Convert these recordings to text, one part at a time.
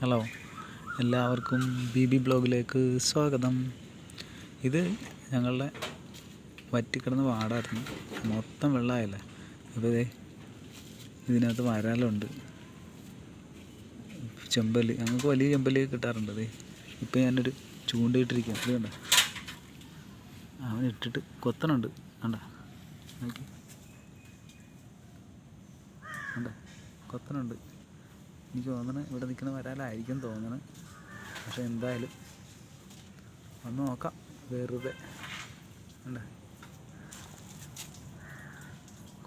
Hello എല്ലാവർക്കും B B ബ്ലോഗിലേക്ക് സ്വാഗതം. ഇത് ഞങ്ങളുടെ വറ്റിക്കിടന്ന് വാടായിരുന്നു. മൊത്തം വെള്ളമായല്ലേ? അപ്പോൾ ഇതേ ഇതിനകത്ത് വരാലുണ്ട്. ചെമ്പല്ലി. ഞങ്ങൾക്ക് വലിയ ചെമ്പല്ലി കിട്ടാറുണ്ട് അതെ ഇപ്പോൾ ഞാനൊരു ചൂണ്ടയിട്ടിരിക്കുകയാണ് ഇത് കണ്ട? അവൻ ഇട്ടിട്ട് കണ്ട? കൊത്തണുണ്ട്. എനിക്ക് തോന്നണ ഇവിടെ നിൽക്കുന്ന വരാലായിരിക്കും തോന്നണ. പക്ഷെ എന്തായാലും ഒന്ന് നോക്കാം. വെറുതെ.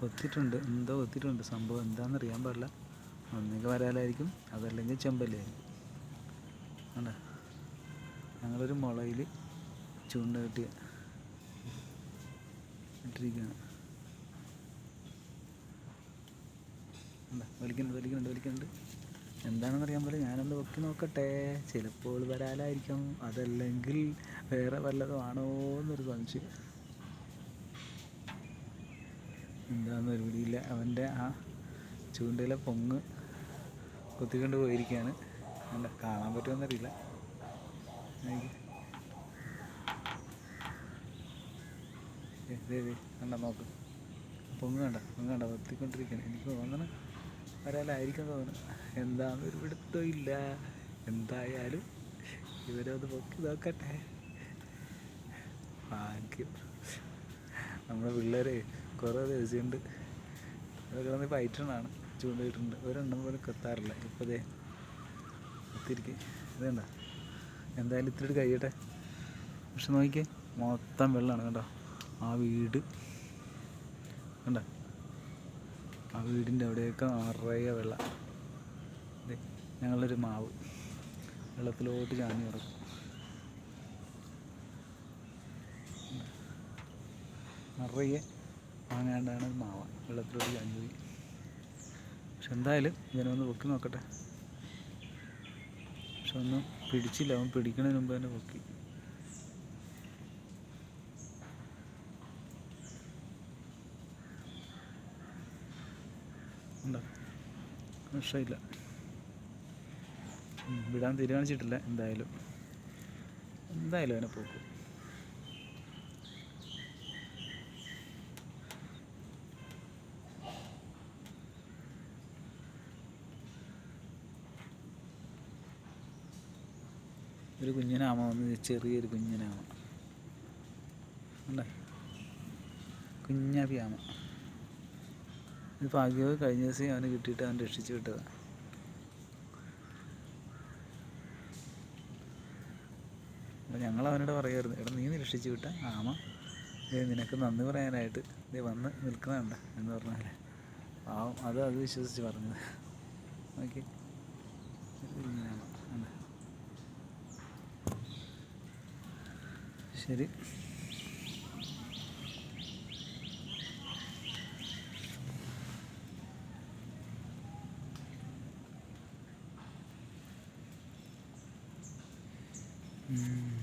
കൊത്തിട്ടുണ്ട് എന്തോ കൊത്തിട്ടുണ്ട് സംഭവം എന്താണെന്ന് അറിയാൻ പാടില്ല. ഒന്നുകിൽ വരാലായിരിക്കും. അതല്ലെങ്കിൽ ചെമ്പല്ലായിരിക്കും അല്ല ഞങ്ങളൊരു മുളയിൽ ചൂണ്ട കെട്ടിയ ഇട്ടിരിക്കുകയാണ്. വലിക്കുന്നുണ്ട് വലിക്കുന്നുണ്ട് വലിക്കുന്നുണ്ട്. എന്താണെന്ന് അറിയാൻ പോലെ ഞാനൊന്ന് നോക്കി നോക്കട്ടെ. ചിലപ്പോൾ വരാലായിരിക്കും. അതല്ലെങ്കിൽ വേറെ വല്ലതും ആണോ എന്നൊരു സംശയം. എന്താണെന്ന് ഒരു പിടിയില്ല. അവന്റെ ആ ചൂണ്ടയിലെ പൊങ്ങ് കൊത്തിക്കൊണ്ട് പോയിരിക്കുകയാണ് അല്ല കാണാൻ പറ്റുമെന്നറിയില്ല. കണ്ട നോക്ക്. പൊങ്ങ് കണ്ട? പൊങ്ങ് കണ്ട? കൊത്തിക്കൊണ്ടിരിക്കുകയാണ് എനിക്ക് തോന്നണ വരാലായിരിക്കും തോന്നുന്നു. എന്താണെന്ന് ഒരു പിടുത്തം ഇല്ല. എന്തായാലും ഇവരൊന്ന് പൊക്കി നോക്കട്ടെ. ഭാഗ്യം. നമ്മുടെ പിള്ളേരെ കുറേ ദിവസമുണ്ട്. അതൊക്കെ വന്ന് പയറ്റണാണ്. ചൂണ്ടയിട്ടുണ്ട് ഒരെണ്ണം പോലും കത്താറില്ല. ഇപ്പോൾ ദേ കൊത്തിരിക്കെ ഇതേണ്ട എന്തായാലും ഇത്തിരി കഴിയട്ടെ. പക്ഷെ നോക്കിക്കേ മൊത്തം വെള്ളമാണ് കണ്ടോ? ആ വീട്. കണ്ട? ആ വീടിന്റെ അവിടെയൊക്കെ നിറയെ വെള്ളം. ഞങ്ങളൊരു മാവ്. വെള്ളത്തിലോട്ട് ചാഞ്ഞ് കിടക്കും. നിറയെ വാങ്ങാണ്ടാണ് മാവ. വെള്ളത്തിലോട്ട് ചാഞ്ഞ് പോയി. പക്ഷെ എന്തായാലും ഇവനൊന്ന് പൊക്കി നോക്കട്ടെ. പക്ഷെ ഒന്നും പിടിച്ചില്ല. അവൻ പിടിക്കണതിന് മുമ്പ് തന്നെ പൊക്കി. രക്ഷയില്ല വിടാൻ തീരുമാനിച്ചിട്ടില്ല എന്തായാലും. എന്തായാലും അതിനെ പോക്കും. ഒരു കുഞ്ഞനാമ വന്ന് ചെറിയൊരു കുഞ്ഞനാമ. ഉണ്ടേ? ആമ ഇത് ഭാഗ്യവും കഴിഞ്ഞ ദിവസം അവന് കിട്ടിയിട്ട് അവൻ രക്ഷിച്ചു വിട്ടതാണ് അപ്പോൾ ഞങ്ങൾ അവനോട് പറയുമായിരുന്നു എടാ നീ രക്ഷിച്ചു വിട്ട ആമ ഏ നിനക്ക് നന്ദി പറയാനായിട്ട് ദേ വന്ന് നിൽക്കുന്നുണ്ട എന്ന് പറഞ്ഞാൽ പാവം അത് അത് വിശ്വസിച്ച് പറഞ്ഞത്. ഓക്കെ ശരി. Mm.